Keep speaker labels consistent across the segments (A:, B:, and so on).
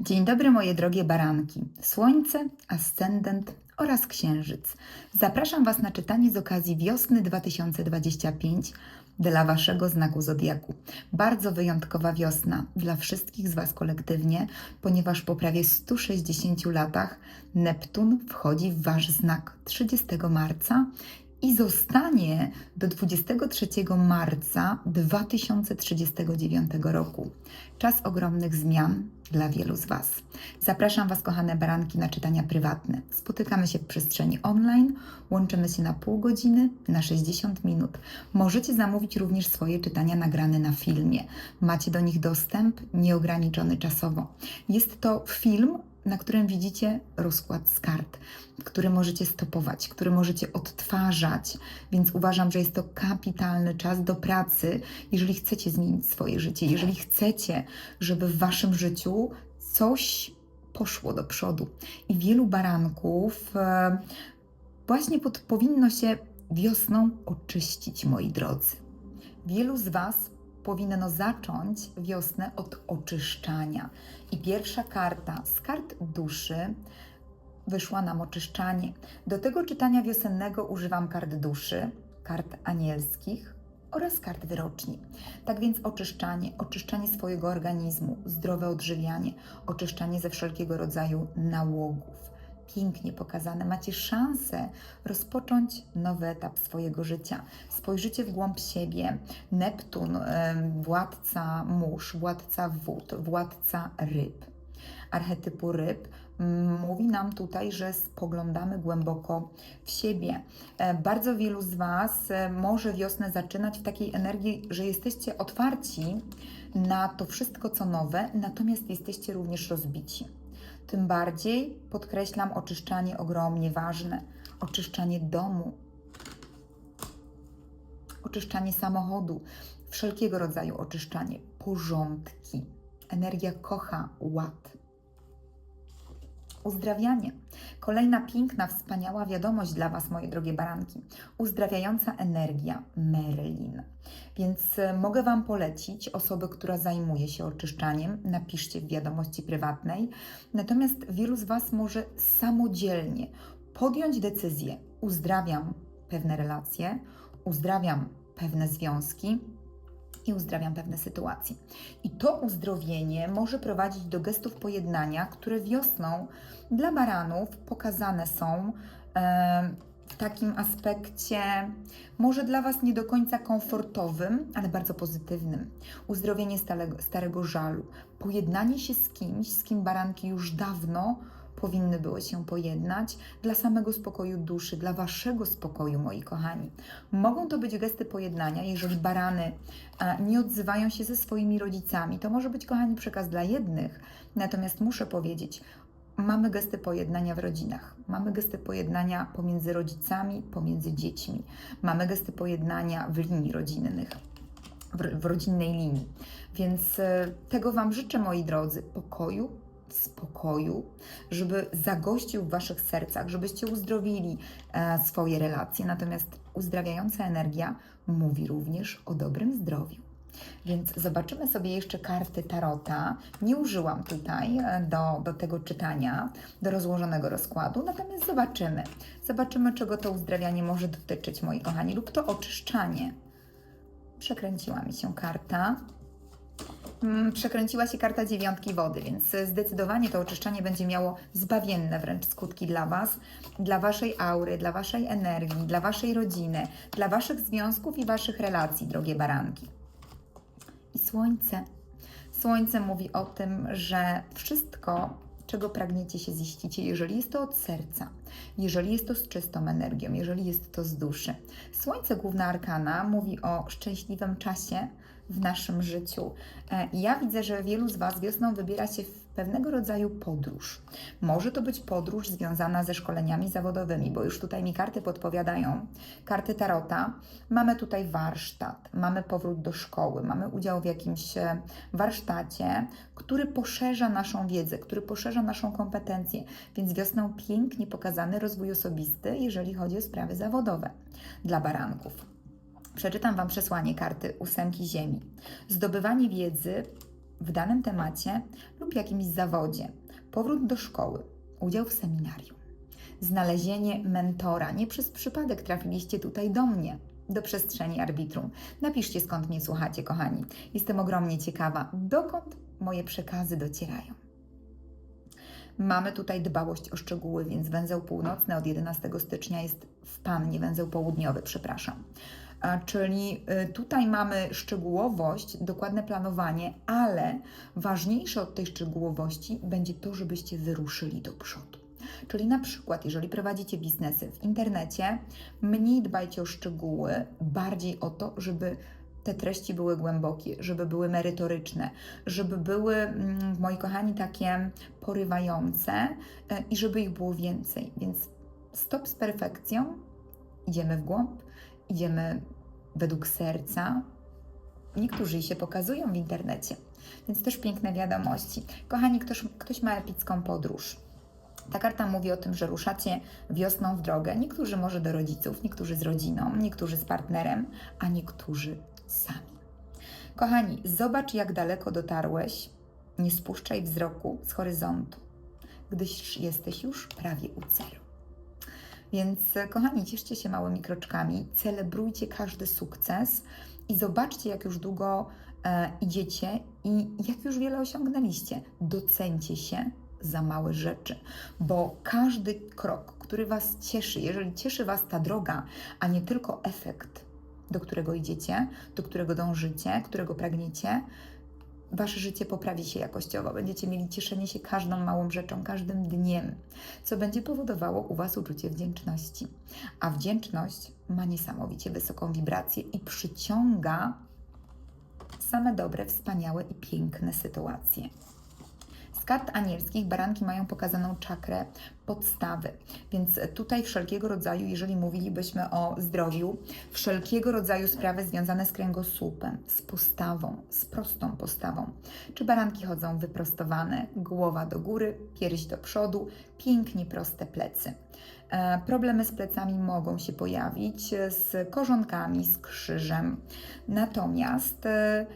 A: Dzień dobry moje drogie baranki, Słońce, Ascendent oraz Księżyc. Zapraszam Was na czytanie z okazji wiosny 2025 dla Waszego znaku Zodiaku. Bardzo wyjątkowa wiosna dla wszystkich z Was kolektywnie, ponieważ po prawie 160 latach Neptun wchodzi w Wasz znak 30 marca i zostanie do 23 marca 2039 roku. Czas ogromnych zmian dla wielu z Was. Zapraszam Was, kochane baranki, na czytania prywatne. Spotykamy się w przestrzeni online, łączymy się na pół godziny, na 60 minut. Możecie zamówić również swoje czytania nagrane na filmie. Macie do nich dostęp nieograniczony czasowo. Jest to film na którym widzicie rozkład z kart, który możecie stopować, który możecie odtwarzać, więc uważam, że jest to kapitalny czas do pracy, jeżeli chcecie zmienić swoje życie, jeżeli chcecie, żeby w waszym życiu coś poszło do przodu. I wielu baranków e, właśnie pod, powinno się wiosną oczyścić, moi drodzy. Wielu z Was powinno zacząć wiosnę od oczyszczania. I pierwsza karta z kart duszy wyszła nam oczyszczanie. Do tego czytania wiosennego używam kart duszy, kart anielskich oraz kart wyroczni. Tak więc oczyszczanie, oczyszczanie swojego organizmu, zdrowe odżywianie, oczyszczanie ze wszelkiego rodzaju nałogów. Pięknie pokazane. Macie szansę rozpocząć nowy etap swojego życia. Spojrzycie w głąb siebie. Neptun, władca mórz, władca wód, władca ryb. Archetypu ryb mm, mówi nam tutaj, że spoglądamy głęboko w siebie. E, Bardzo wielu z Was e, może wiosnę zaczynać w takiej energii, że jesteście otwarci na to wszystko, co nowe, natomiast jesteście również rozbici. Tym bardziej podkreślam oczyszczanie ogromnie ważne. Oczyszczanie domu, oczyszczanie samochodu, wszelkiego rodzaju oczyszczanie, porządki. Energia kocha ład. Uzdrawianie. Kolejna piękna, wspaniała wiadomość dla Was, moje drogie baranki. Uzdrawiająca energia Merlin. Więc e, mogę Wam polecić osobę, która zajmuje się oczyszczaniem. Napiszcie w wiadomości prywatnej. Natomiast wielu z Was może samodzielnie podjąć decyzję: uzdrawiam pewne relacje, uzdrawiam pewne związki, i uzdrawiam pewne sytuacje. I to uzdrowienie może prowadzić do gestów pojednania, które wiosną dla baranów pokazane są w takim aspekcie, może dla Was nie do końca komfortowym, ale bardzo pozytywnym. Uzdrowienie starego, starego żalu, pojednanie się z kimś, z kim baranki już dawno powinny były się pojednać dla samego spokoju duszy, dla Waszego spokoju, moi kochani. Mogą to być gesty pojednania, jeżeli barany e, nie odzywają się ze swoimi rodzicami. To może być, kochani, przekaz dla jednych, natomiast muszę powiedzieć, mamy gesty pojednania w rodzinach, mamy gesty pojednania pomiędzy rodzicami, pomiędzy dziećmi, mamy gesty pojednania w linii rodzinnych, w, w rodzinnej linii. Więc e, tego Wam życzę, moi drodzy, pokoju, spokoju, żeby zagościł w Waszych sercach, żebyście uzdrowili e, swoje relacje. Natomiast uzdrawiająca energia mówi również o dobrym zdrowiu. Więc zobaczymy sobie jeszcze karty Tarota. Nie użyłam tutaj e, do, do tego czytania, do rozłożonego rozkładu, natomiast zobaczymy. Zobaczymy, czego to uzdrawianie może dotyczyć, moi kochani, lub to oczyszczanie. Przekręciła mi się karta. Mm, Przekręciła się karta dziewiątki wody, więc zdecydowanie to oczyszczanie będzie miało zbawienne wręcz skutki dla Was, dla Waszej aury, dla Waszej energii, dla Waszej rodziny, dla Waszych związków i Waszych relacji, drogie baranki. I słońce. Słońce mówi o tym, że wszystko, czego pragniecie się ziścicie, jeżeli jest to od serca, jeżeli jest to z czystą energią, jeżeli jest to z duszy. Słońce, główna arkana, mówi o szczęśliwym czasie w naszym życiu. E, Ja widzę, że wielu z Was wiosną wybiera się w pewnego rodzaju podróż. Może to być podróż związana ze szkoleniami zawodowymi, bo już tutaj mi karty podpowiadają. Karty Tarota. Mamy tutaj warsztat, mamy powrót do szkoły, mamy udział w jakimś e, warsztacie, który poszerza naszą wiedzę, który poszerza naszą kompetencję. Więc wiosną pięknie pokazany rozwój osobisty, jeżeli chodzi o sprawy zawodowe dla baranków. Przeczytam Wam przesłanie karty ósemki ziemi. Zdobywanie wiedzy w danym temacie lub jakimś zawodzie, powrót do szkoły, udział w seminarium, znalezienie mentora. Nie przez przypadek trafiliście tutaj do mnie, do przestrzeni arbitrum. Napiszcie skąd mnie słuchacie, kochani. Jestem ogromnie ciekawa, dokąd moje przekazy docierają. Mamy tutaj dbałość o szczegóły, więc węzeł północny od 11 stycznia jest w pannie, węzeł południowy, przepraszam. Czyli y, tutaj mamy szczegółowość, dokładne planowanie, ale ważniejsze od tej szczegółowości będzie to, żebyście wyruszyli do przodu. Czyli na przykład, jeżeli prowadzicie biznesy w internecie, mniej dbajcie o szczegóły, bardziej o to, żeby te treści były głębokie, żeby były merytoryczne, żeby były, mm, moi kochani, takie porywające e, i żeby ich było więcej. Więc stop z perfekcją, idziemy w głąb, idziemy według serca. Niektórzy się pokazują w internecie, więc też piękne wiadomości. Kochani, ktoś, ktoś ma epicką podróż. Ta karta mówi o tym, że ruszacie wiosną w drogę. Niektórzy może do rodziców, niektórzy z rodziną, niektórzy z partnerem, a niektórzy sami. Kochani, zobacz, jak daleko dotarłeś. Nie spuszczaj wzroku z horyzontu, gdyż jesteś już prawie u celu. Więc, kochani, cieszcie się małymi kroczkami, celebrujcie każdy sukces i zobaczcie, jak już długo e, idziecie i jak już wiele osiągnęliście. Docencie się za małe rzeczy, bo każdy krok, który Was cieszy, jeżeli cieszy Was ta droga, a nie tylko efekt, do którego idziecie, do którego dążycie, którego pragniecie, Wasze życie poprawi się jakościowo. Będziecie mieli cieszenie się każdą małą rzeczą, każdym dniem, co będzie powodowało u Was uczucie wdzięczności. A wdzięczność ma niesamowicie wysoką wibrację i przyciąga same dobre, wspaniałe i piękne sytuacje. Kart anielskich baranki mają pokazaną czakrę podstawy, więc tutaj wszelkiego rodzaju, jeżeli mówilibyśmy o zdrowiu, wszelkiego rodzaju sprawy związane z kręgosłupem, z postawą, z prostą postawą. Czy baranki chodzą wyprostowane, głowa do góry, pierś do przodu, pięknie proste plecy. E, Problemy z plecami mogą się pojawić, e, z korzonkami, z krzyżem. Natomiast e,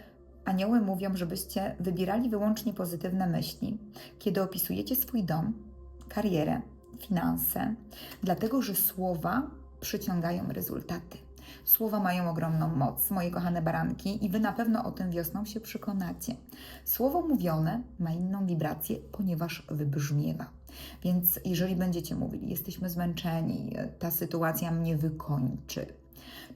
A: Anioły mówią, żebyście wybierali wyłącznie pozytywne myśli, kiedy opisujecie swój dom, karierę, finanse, dlatego że słowa przyciągają rezultaty. Słowa mają ogromną moc, moje kochane baranki, i wy na pewno o tym wiosną się przekonacie. Słowo mówione ma inną wibrację, ponieważ wybrzmiewa. Więc jeżeli będziecie mówili, jesteśmy zmęczeni, ta sytuacja mnie wykończy,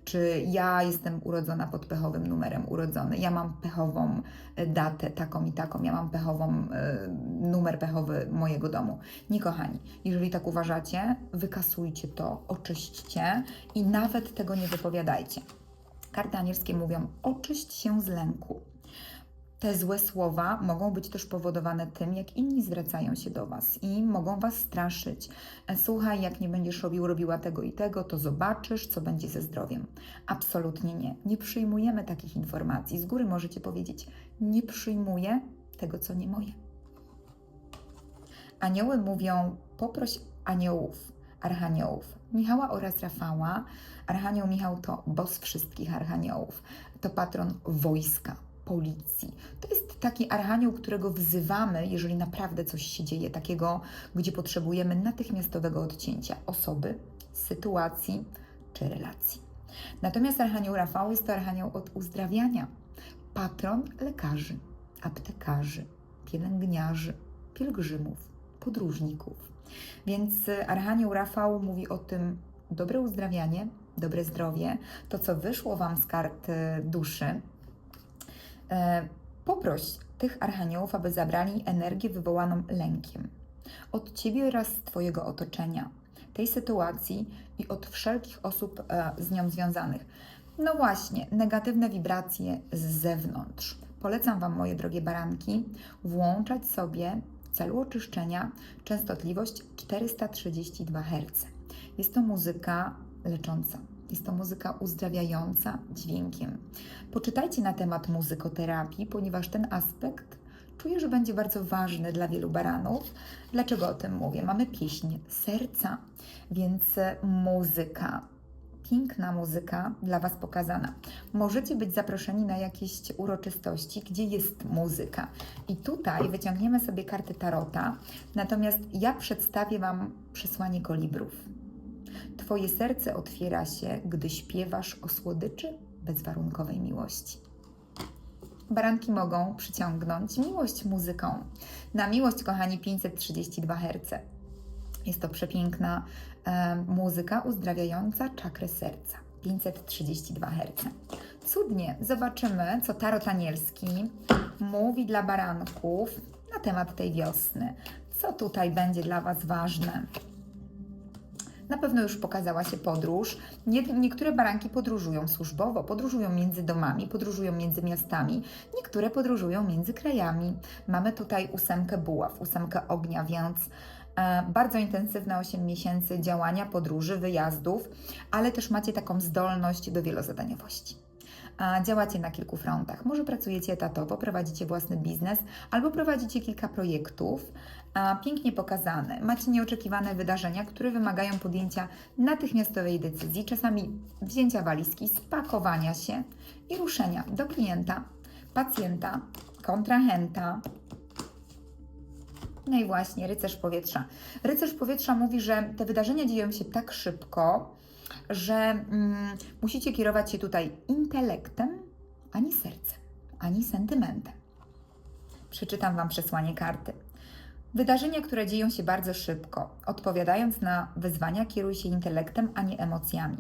A: czy ja jestem urodzona pod pechowym numerem urodzony, ja mam pechową e, datę taką i taką, ja mam pechową e, numer pechowy mojego domu. Nie kochani, jeżeli tak uważacie, wykasujcie to, oczyśćcie i nawet tego nie wypowiadajcie. Karty anielskie mówią: oczyść się z lęku. Te złe słowa mogą być też powodowane tym, jak inni zwracają się do Was i mogą Was straszyć. E, Słuchaj, jak nie będziesz robił, robiła tego i tego, to zobaczysz, co będzie ze zdrowiem. Absolutnie nie. Nie przyjmujemy takich informacji. Z góry możecie powiedzieć: Nie przyjmuję tego, co nie moje. Anioły mówią: poproś aniołów, archaniołów, Michała oraz Rafała. Archanioł Michał to boss wszystkich archaniołów, to patron wojska, policji. To jest taki archanioł, którego wzywamy, jeżeli naprawdę coś się dzieje, takiego, gdzie potrzebujemy natychmiastowego odcięcia osoby, sytuacji czy relacji. Natomiast archanioł Rafał jest to archanioł od uzdrawiania, patron lekarzy, aptekarzy, pielęgniarzy, pielgrzymów, podróżników. Więc Archanioł Rafał mówi o tym dobre uzdrawianie, dobre zdrowie, to co wyszło Wam z kart y, duszy. E, Poproś tych archaniołów, aby zabrali energię wywołaną lękiem od Ciebie oraz Twojego otoczenia, tej sytuacji i od wszelkich osób e, z nią związanych. No właśnie, negatywne wibracje z zewnątrz. Polecam Wam, moje drogie baranki, włączać sobie celu oczyszczenia częstotliwość 432 Hz. Jest to muzyka lecząca. Jest to muzyka uzdrawiająca dźwiękiem. Poczytajcie na temat muzykoterapii, ponieważ ten aspekt czuję, że będzie bardzo ważny dla wielu baranów. Dlaczego o tym mówię? Mamy pieśń serca, więc e, muzyka, piękna muzyka dla Was pokazana. Możecie być zaproszeni na jakieś uroczystości, gdzie jest muzyka. I tutaj wyciągniemy sobie karty tarota, natomiast ja przedstawię Wam przesłanie kolibrów. Twoje serce otwiera się, gdy śpiewasz o słodyczy bezwarunkowej miłości. Baranki mogą przyciągnąć miłość muzyką. Na miłość, kochani, 532 Hz. Jest to przepiękna e, muzyka uzdrawiająca czakrę serca. 532 Hz. Cudnie. Zobaczymy, co Tarot Anielski mówi dla baranków na temat tej wiosny. Co tutaj będzie dla Was ważne? Na pewno już pokazała się podróż. Nie, niektóre baranki podróżują służbowo, podróżują między domami, podróżują między miastami, niektóre podróżują między krajami. Mamy tutaj ósemkę buław, ósemkę ognia, więc e, bardzo intensywne 8 miesięcy działania, podróży, wyjazdów, ale też macie taką zdolność do wielozadaniowości. Działacie na kilku frontach. Może pracujecie etatowo, prowadzicie własny biznes albo prowadzicie kilka projektów, pięknie pokazane. Macie nieoczekiwane wydarzenia, które wymagają podjęcia natychmiastowej decyzji, czasami wzięcia walizki, spakowania się i ruszenia do klienta, pacjenta, kontrahenta. No i właśnie, rycerz powietrza. Rycerz powietrza mówi, że te wydarzenia dzieją się tak szybko, że mm, musicie kierować się tutaj intelektem, ani sercem, ani sentymentem. Przeczytam Wam przesłanie karty. Wydarzenia, które dzieją się bardzo szybko. Odpowiadając na wyzwania, kieruj się intelektem, a nie emocjami.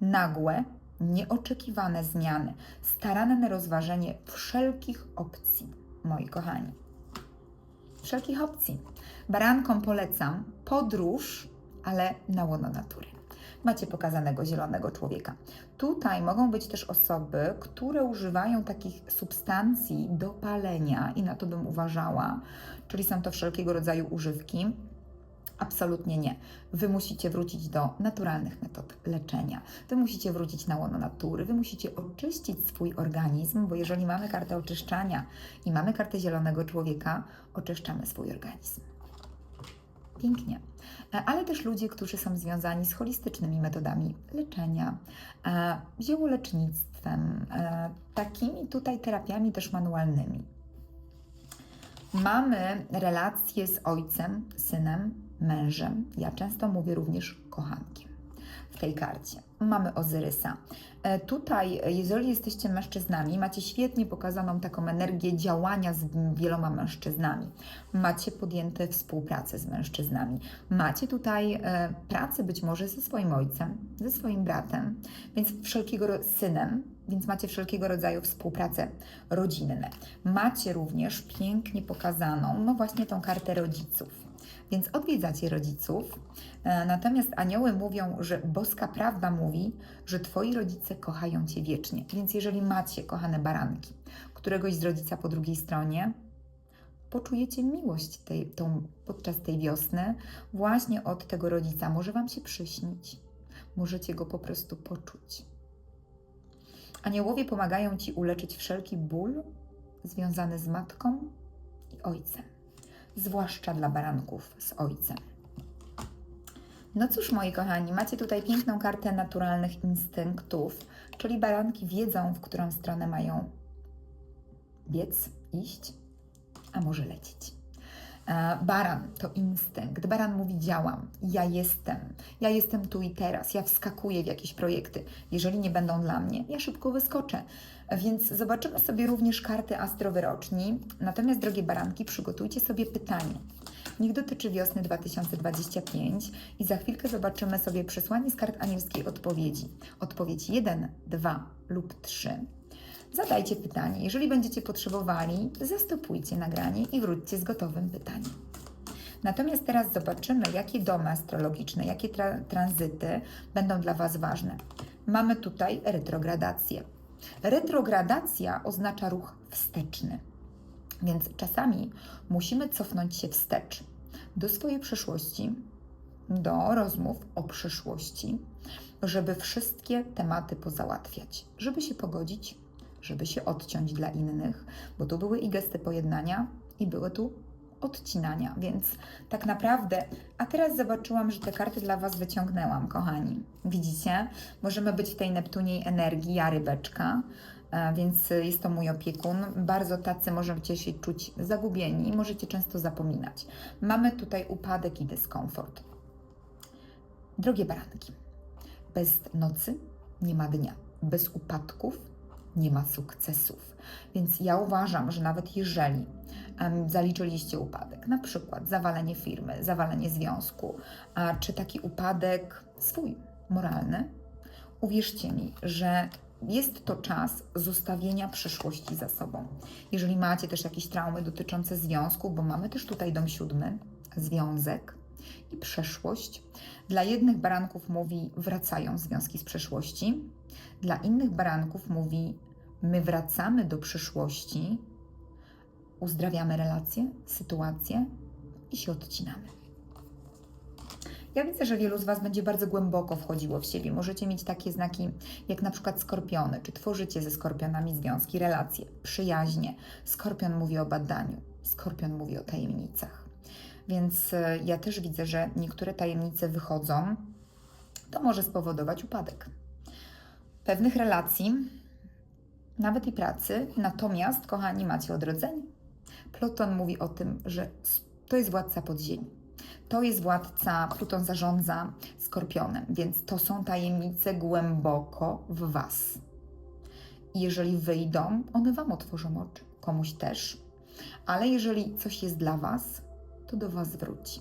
A: Nagłe, nieoczekiwane zmiany, staranne rozważenie wszelkich opcji, moi kochani. Wszelkich opcji. Barankom polecam podróż, ale na łono natury. Macie pokazanego zielonego człowieka. Tutaj mogą być też osoby, które używają takich substancji do palenia, i na to bym uważała, czyli są to wszelkiego rodzaju używki. Absolutnie nie. Wy musicie wrócić do naturalnych metod leczenia. Wy musicie wrócić na łono natury, wy musicie oczyścić swój organizm, bo jeżeli mamy kartę oczyszczania i mamy kartę zielonego człowieka, oczyszczamy swój organizm. Pięknie. E, Ale też ludzie, którzy są związani z holistycznymi metodami leczenia, e, ziołolecznictwem, e, takimi tutaj terapiami też manualnymi. Mamy relacje z ojcem, synem, mężem. Ja często mówię również kochankiem w tej karcie. Mamy Ozyrysa. E, Tutaj, jeżeli jesteście mężczyznami, macie świetnie pokazaną taką energię działania z wieloma mężczyznami. Macie podjęte współpracę z mężczyznami. Macie tutaj e, pracę być może ze swoim ojcem, ze swoim bratem, więc wszelkiego synem, więc macie wszelkiego rodzaju współpracę rodzinne. Macie również pięknie pokazaną, no właśnie tą kartę rodziców. Więc odwiedzacie rodziców, e, natomiast anioły mówią, że boska prawda mówi, że twoi rodzice kochają cię wiecznie. Więc jeżeli macie, kochane baranki, któregoś z rodzica po drugiej stronie, poczujecie miłość tej, tą, podczas tej wiosny właśnie od tego rodzica. Może wam się przyśnić, możecie go po prostu poczuć. Aniołowie pomagają ci uleczyć wszelki ból związany z matką i ojcem zwłaszcza dla baranków z ojcem. No cóż, moi kochani, macie tutaj piękną kartę naturalnych instynktów, czyli baranki wiedzą, w którą stronę mają biec, iść, a może lecieć. E, Baran to instynkt. Baran mówi: działam, ja jestem, ja jestem tu i teraz, ja wskakuję w jakieś projekty. Jeżeli nie będą dla mnie, ja szybko wyskoczę. Więc zobaczymy sobie również karty astrowyroczni. Natomiast, drogie baranki, przygotujcie sobie pytanie. Niech dotyczy wiosny 2025 i za chwilkę zobaczymy sobie przesłanie z kart anielskiej odpowiedzi. Odpowiedź 1, 2 lub 3. Zadajcie pytanie. Jeżeli będziecie potrzebowali, zastopujcie nagranie i wróćcie z gotowym pytaniem. Natomiast teraz zobaczymy, jakie domy astrologiczne, jakie tra- tranzyty będą dla Was ważne. Mamy tutaj retrogradację. Retrogradacja oznacza ruch wsteczny. Więc czasami musimy cofnąć się wstecz do swojej przeszłości, do rozmów o przyszłości, żeby wszystkie tematy pozałatwiać, żeby się pogodzić, żeby się odciąć dla innych, bo tu były i gesty pojednania, i były tu odcinania, więc tak naprawdę, a teraz zobaczyłam, że te karty dla Was wyciągnęłam, kochani. Widzicie? Możemy być w tej Neptuniej energii, ja rybeczka, e, więc jest to mój opiekun. Bardzo tacy możecie się czuć zagubieni i możecie często zapominać. Mamy tutaj upadek i dyskomfort. Drogie baranki, bez nocy nie ma dnia, bez upadków nie ma sukcesów. Więc ja uważam, że nawet jeżeli em, zaliczyliście upadek, na przykład zawalenie firmy, zawalenie związku, a, czy taki upadek swój, moralny, uwierzcie mi, że jest to czas zostawienia przeszłości za sobą. Jeżeli macie też jakieś traumy dotyczące związku, bo mamy też tutaj dom siódmy, związek i przeszłość. Dla jednych baranków mówi wracają związki z przeszłości, dla innych baranków mówi my wracamy do przyszłości, uzdrawiamy relacje, sytuacje i się odcinamy. Ja widzę, że wielu z Was będzie bardzo głęboko wchodziło w siebie. Możecie mieć takie znaki jak na przykład skorpiony, czy tworzycie ze skorpionami związki, relacje, przyjaźnie. Skorpion mówi o badaniu, skorpion mówi o tajemnicach. Więc e, ja też widzę, że niektóre tajemnice wychodzą, to może spowodować upadek pewnych relacji, nawet i pracy. Natomiast, kochani, macie odrodzenie. Pluton mówi o tym, że to jest władca podziemi. To jest władca, Pluton zarządza skorpionem, więc to są tajemnice głęboko w Was. I jeżeli wyjdą, one Wam otworzą oczy, komuś też. Ale jeżeli coś jest dla Was, to do Was wróci.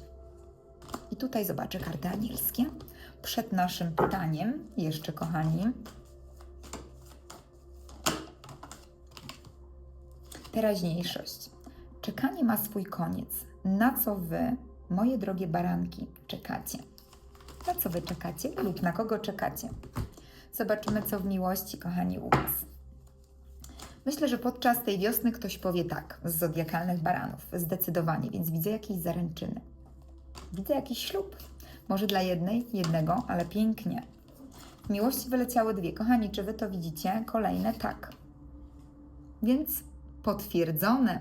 A: I tutaj zobaczę karty anielskie. Przed naszym pytaniem, jeszcze kochani, teraźniejszość. Czekanie ma swój koniec. Na co Wy, moje drogie baranki, czekacie? Na co Wy czekacie lub na kogo czekacie? Zobaczymy, co w miłości, kochani, u Was. Myślę, że podczas tej wiosny ktoś powie tak, z zodiakalnych baranów, zdecydowanie, więc widzę jakieś zaręczyny. Widzę jakiś ślub. Może dla jednej, jednego, ale pięknie. W miłości wyleciały dwie. Kochani, czy Wy to widzicie? Kolejne tak. Więc potwierdzone.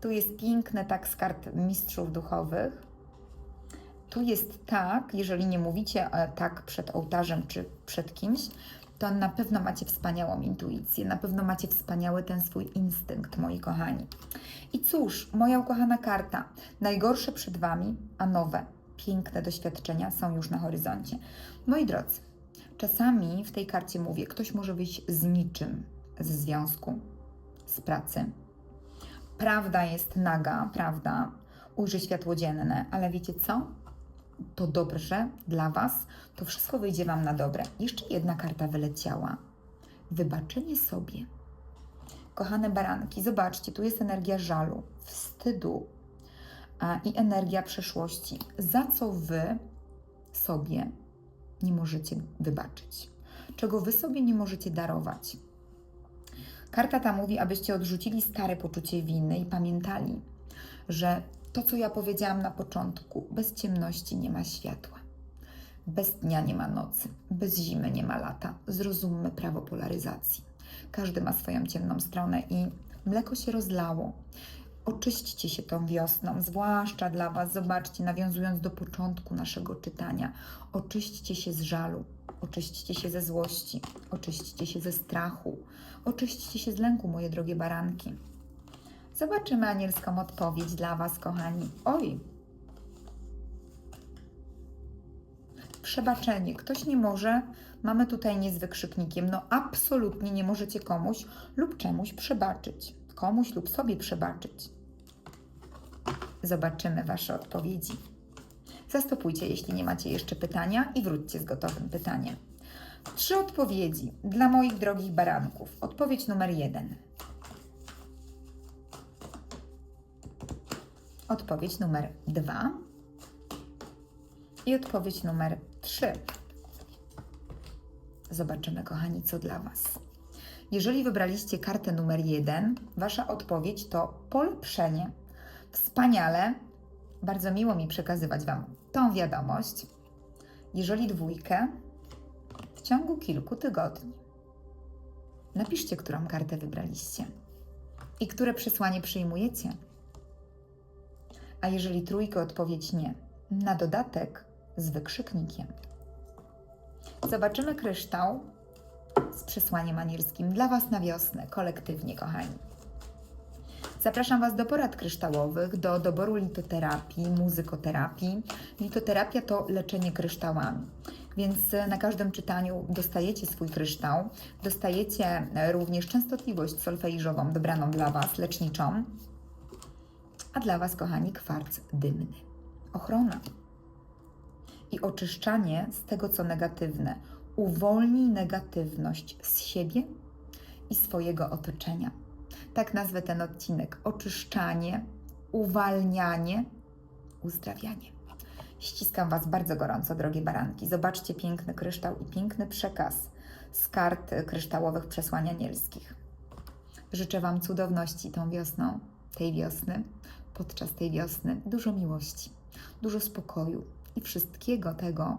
A: Tu jest piękne tak z kart mistrzów duchowych. Tu jest tak, jeżeli nie mówicie e, tak przed ołtarzem czy przed kimś, to na pewno macie wspaniałą intuicję, na pewno macie wspaniały ten swój instynkt, moi kochani. I cóż, moja ukochana karta, najgorsze przed Wami, a nowe, piękne doświadczenia są już na horyzoncie. Moi drodzy, czasami w tej karcie mówię, ktoś może wyjść z niczym z związku, z pracy. Prawda jest naga, prawda, ujrzy światło dzienne, ale wiecie co? To dobrze dla Was, to wszystko wyjdzie Wam na dobre. Jeszcze jedna karta wyleciała. Wybaczenie sobie. Kochane baranki, zobaczcie, tu jest energia żalu, wstydu i energia przeszłości. Za co Wy sobie nie możecie wybaczyć? Czego Wy sobie nie możecie darować? Karta ta mówi, abyście odrzucili stare poczucie winy i pamiętali, że to, co ja powiedziałam na początku, bez ciemności nie ma światła, bez dnia nie ma nocy, bez zimy nie ma lata. Zrozummy prawo polaryzacji. Każdy ma swoją ciemną stronę i mleko się rozlało. Oczyśćcie się tą wiosną, zwłaszcza dla Was. Zobaczcie, nawiązując do początku naszego czytania, oczyśćcie się z żalu, oczyśćcie się ze złości, oczyśćcie się ze strachu, oczyśćcie się z lęku, moje drogie baranki. Zobaczymy anielską odpowiedź dla Was, kochani. Oj! Przebaczenie. Ktoś nie może, mamy tutaj nie z wykrzyknikiem, no absolutnie nie możecie komuś lub czemuś przebaczyć. Komuś lub sobie przebaczyć. Zobaczymy Wasze odpowiedzi. Zastopujcie, jeśli nie macie jeszcze pytania i wróćcie z gotowym pytaniem. Trzy odpowiedzi dla moich drogich baranków. Odpowiedź numer jeden. Odpowiedź numer dwa. I odpowiedź numer trzy. Zobaczymy, kochani, co dla Was. Jeżeli wybraliście kartę numer jeden, Wasza odpowiedź to polepszenie. Wspaniale, bardzo miło mi przekazywać Wam tą wiadomość. Jeżeli dwójkę, w ciągu kilku tygodni. Napiszcie, którą kartę wybraliście i które przesłanie przyjmujecie. A jeżeli trójkę, odpowiedź nie. Na dodatek z wykrzyknikiem. Zobaczymy kryształ z przesłaniem anielskim dla Was na wiosnę, kolektywnie, kochani. Zapraszam Was do porad kryształowych, do doboru litoterapii, muzykoterapii. Litoterapia to leczenie kryształami. Więc e, na każdym czytaniu dostajecie swój kryształ, dostajecie e, również częstotliwość solfeiżową dobraną dla Was, leczniczą, a dla Was, kochani, kwarc dymny. Ochrona i oczyszczanie z tego, co negatywne. Uwolnij negatywność z siebie i swojego otoczenia. Tak nazwę ten odcinek: oczyszczanie, uwalnianie, uzdrawianie. Ściskam Was bardzo gorąco, drogie baranki. Zobaczcie piękny kryształ i piękny przekaz z kart kryształowych przesłań anielskich. Życzę Wam cudowności tą wiosną, tej wiosny, podczas tej wiosny dużo miłości, dużo spokoju i wszystkiego tego,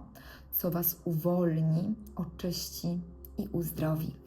A: co Was uwolni, oczyści i uzdrowi.